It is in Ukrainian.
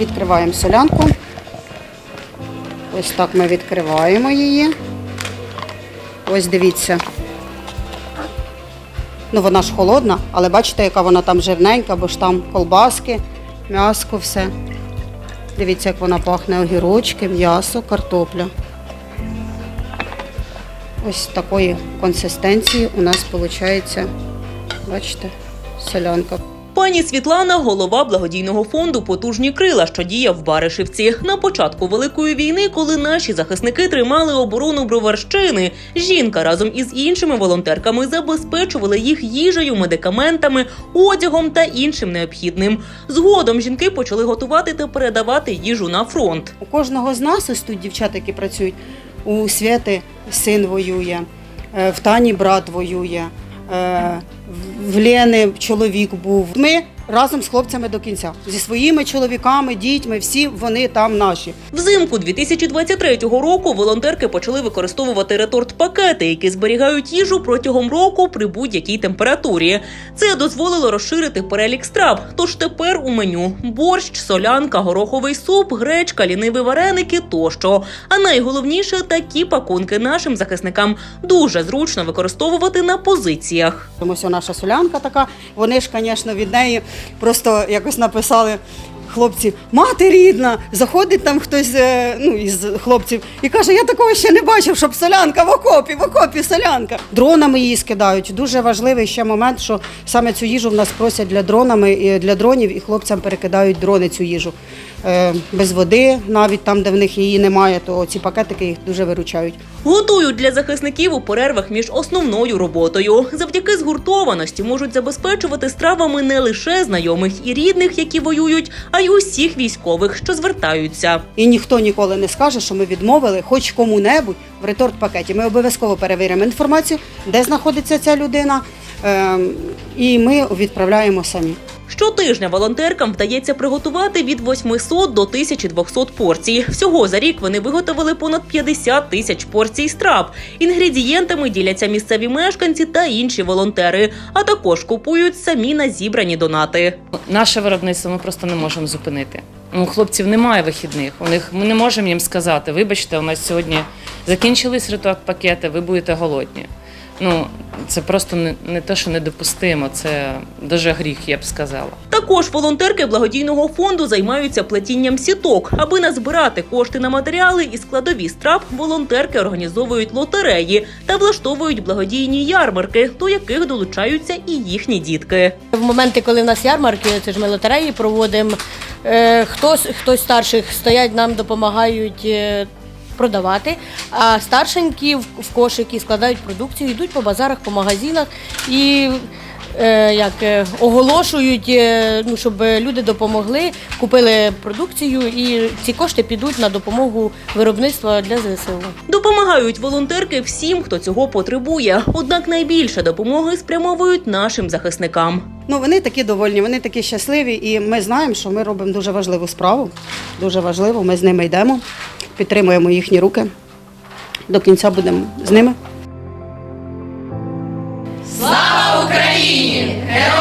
Відкриваємо солянку. Ось так ми відкриваємо її. Ось дивіться. Ну, вона ж холодна, але бачите, яка вона там жирненька, бо ж там колбаски, м'яско, все. Дивіться, як вона пахне огірочки, м'ясо, картопля. Ось такої консистенції у нас виходить, бачите, солянка. Пані Світлана голова благодійного фонду Потужні крила, що діє в Баришівці. На початку великої війни, коли наші захисники тримали оборону Броварщини, жінка разом із іншими волонтерками забезпечували їх їжею, медикаментами, одягом та іншим необхідним. Згодом жінки почали готувати та передавати їжу на фронт. У кожного з нас, ось тут дівчата, які працюють, у Святи син воює, е, в Тані брат воює, е, в Лени чоловік був. Ми разом з хлопцями до кінця. Зі своїми чоловіками, дітьми, всі вони там наші. Взимку 2023 року волонтерки почали використовувати реторт-пакети, які зберігають їжу протягом року при будь-якій температурі. Це дозволило розширити перелік страв. Тож тепер у меню борщ, солянка, гороховий суп, гречка, ліниві вареники тощо. А найголовніше такі пакунки нашим захисникам дуже зручно використовувати на позиціях. Ось наша солянка така. Вони ж, звісно, від неї просто якось написали. Хлопці, мати рідна, заходить там хтось е, ну, із хлопців і каже: Я такого ще не бачив, щоб солянка в окопі, в окопі солянка. Дронами її скидають. Дуже важливий ще момент, що саме цю їжу в нас просять для дронами для дронів, і хлопцям перекидають дрони цю їжу. Е, без води, навіть там, де в них її немає, то ці пакетики їх дуже виручають. Готують для захисників у перервах між основною роботою. Завдяки згуртованості можуть забезпечувати стравами не лише знайомих і рідних, які воюють, а й усіх військових, що звертаються. І ніхто ніколи не скаже, що ми відмовили хоч кому-небудь в реторт пакеті. Ми обов'язково перевіримо інформацію, де знаходиться ця людина, ем, і ми відправляємо самі. Щотижня волонтеркам вдається приготувати від 800 до 1200 порцій. Всього за рік вони виготовили понад 50 тисяч порцій страв. Інгредієнтами діляться місцеві мешканці та інші волонтери, а також купують самі на зібрані донати. Наше виробництво ми просто не можемо зупинити. У хлопців немає вихідних. У них ми не можемо їм сказати, вибачте, у нас сьогодні закінчились ритуал пакети, ви будете голодні. Ну це просто не, не те, що недопустимо, це дуже гріх, я б сказала. Також волонтерки благодійного фонду займаються плетінням сіток. Аби назбирати кошти на матеріали і складові страв, волонтерки організовують лотереї та влаштовують благодійні ярмарки, до яких долучаються і їхні дітки. В моменти, коли в нас ярмарки, це ж ми лотереї проводимо. е, Хтось, хтось старших стоять, нам допомагають е, продавати, а старшенькі в кошики складають продукцію, йдуть по базарах, по магазинах. І як, е, оголошують, е, ну, щоб люди допомогли, купили продукцію, і ці кошти підуть на допомогу виробництва для ЗСУ. Допомагають волонтерки всім, хто цього потребує. Однак найбільше допомоги спрямовують нашим захисникам. Ну, вони такі довольні, вони такі щасливі, і ми знаємо, що ми робимо дуже важливу справу. Дуже важливо. Ми з ними йдемо, підтримуємо їхні руки. До кінця будемо з ними. Yeah.